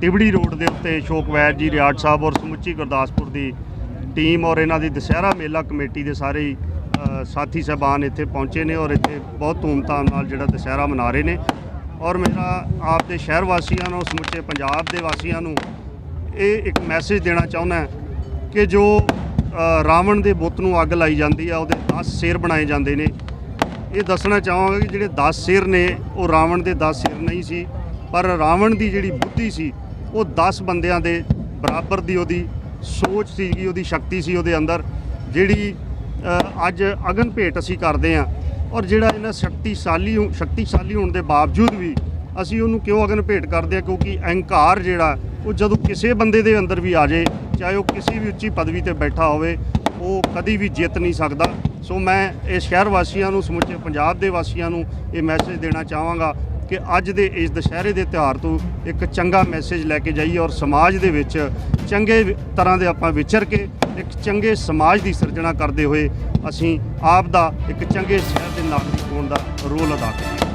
Tibri road ਦੇ ਉੱਤੇ ਸ਼ੋਕਵੈਰ ਜੀ, ਰਿਆੜ ਸਾਹਿਬ ਔਰ ਸਮੁੱਚੀ ਗੁਰਦਾਸਪੁਰ ਦੀ ਟੀਮ ਔਰ ਇਹਨਾਂ ਦੀ ਦਸਹਿਰਾ ਮੇਲਾ ਕਮੇਟੀ ਦੇ ਸਾਰੇ ਸਾਥੀ ਸਹਿਬਾਨ ਇੱਥੇ ਪਹੁੰਚੇ ਨੇ ਔਰ ਇੱਥੇ ਬਹੁਤ ਧੂਮਧਾਮ ਨਾਲ ਜਿਹੜਾ ਦਸਹਿਰਾ ਮਨਾ ਰਹੇ ਨੇ। ਔਰ ਮੇਰਾ ਆਪ ਦੇ ਸ਼ਹਿਰ ਵਾਸੀਆਂ ਨੂੰ, ਸਮੁੱਚੇ ਪੰਜਾਬ ਦੇ ਵਾਸੀਆਂ ਨੂੰ ਇਹ ਇੱਕ ਮੈਸੇਜ ਦੇਣਾ ਚਾਹੁੰਦਾ ਕਿ ਜੋ ਰਾਵਣ ਦੇ ਬੁੱਤ ਨੂੰ ਅੱਗ ਲਾਈ ਜਾਂਦੀ ਆ, ਉਹਦੇ 10 ਸਿਰ ਬਣਾਏ ਜਾਂਦੇ ਨੇ। ਇਹ ਦੱਸਣਾ ਚਾਹਾਂਗਾ ਕਿ ਜਿਹੜੇ 10 ਸਿਰ ਨੇ, ਉਹ ਰਾਵਣ ਦੇ 10 ਸਿਰ ਨਹੀਂ ਸੀ, ਪਰ ਰਾਵਣ ਦੀ ਜਿਹੜੀ ਬੁੱਧੀ ਸੀ, ਉਹ 10 ਬੰਦਿਆਂ ਦੇ ਬਰਾਬਰ ਦੀ ਉਹਦੀ ਸੋਚ ਸੀਗੀ, ਉਹਦੀ ਸ਼ਕਤੀ ਸੀ ਉਹਦੇ ਅੰਦਰ, ਜਿਹੜੀ ਅੱਜ ਅਗਨ ਭੇਟ ਅਸੀਂ ਕਰਦੇ ਹਾਂ, ਔਰ ਜਿਹੜਾ ਇਹਨਾਂ ਸ਼ਕਤੀਸ਼ਾਲੀ ਹੋ- ਸ਼ਕਤੀਸ਼ਾਲੀ ਹੋਣ ਦੇ ਬਾਵਜੂਦ ਵੀ ਅਸੀਂ ਉਹਨੂੰ ਕਿਉਂ ਅਗਨ ਭੇਟ ਕਰਦੇ ਹਾਂ, ਕਿਉਂਕਿ ਅਹੰਕਾਰ ਜਿਹੜਾ ਉਹ ਜਦੋਂ ਕਿਸੇ ਬੰਦੇ ਦੇ ਅੰਦਰ ਵੀ ਆ ਜਾਏ, ਚਾਹੇ ਉਹ ਕਿਸੇ ਵੀ ਉੱਚੀ ਪਦਵੀ ਤੇ ਬੈਠਾ ਹੋਵੇ, ਉਹ ਕਦੀ ਵੀ ਜਿੱਤ ਨਹੀਂ ਸਕਦਾ। ਸੋ ਮੈਂ ਇਹ ਸ਼ਹਿਰ ਵਾਸੀਆਂ ਨੂੰ, ਸਮੁੱਚੇ ਪੰਜਾਬ ਦੇ ਵਾਸੀਆਂ ਨੂੰ ਇਹ ਮੈਸੇਜ ਦੇਣਾ ਚਾਹਾਂਗਾ ਕਿ ਅੱਜ ਦੇ ਇਸ ਦੁਸ਼ਹਿਰੇ ਦੇ ਤਿਉਹਾਰ ਤੋਂ ਇੱਕ ਚੰਗਾ ਮੈਸੇਜ ਲੈ ਕੇ ਜਾਈਏ ਔਰ ਸਮਾਜ ਦੇ ਵਿੱਚ ਚੰਗੇ ਤਰ੍ਹਾਂ ਦੇ ਆਪਾਂ ਵਿਚਰ ਕੇ ਇੱਕ ਚੰਗੇ ਸਮਾਜ ਦੀ ਸਿਰਜਣਾ ਕਰਦੇ ਹੋਏ ਅਸੀਂ ਆਪ ਦਾ ਇੱਕ ਚੰਗੇ ਸ਼ਹਿਰ ਦੇ ਨਾਗਰਿਕ ਹੋਣ ਦਾ ਰੋਲ ਅਦਾ ਕਰੀਏ।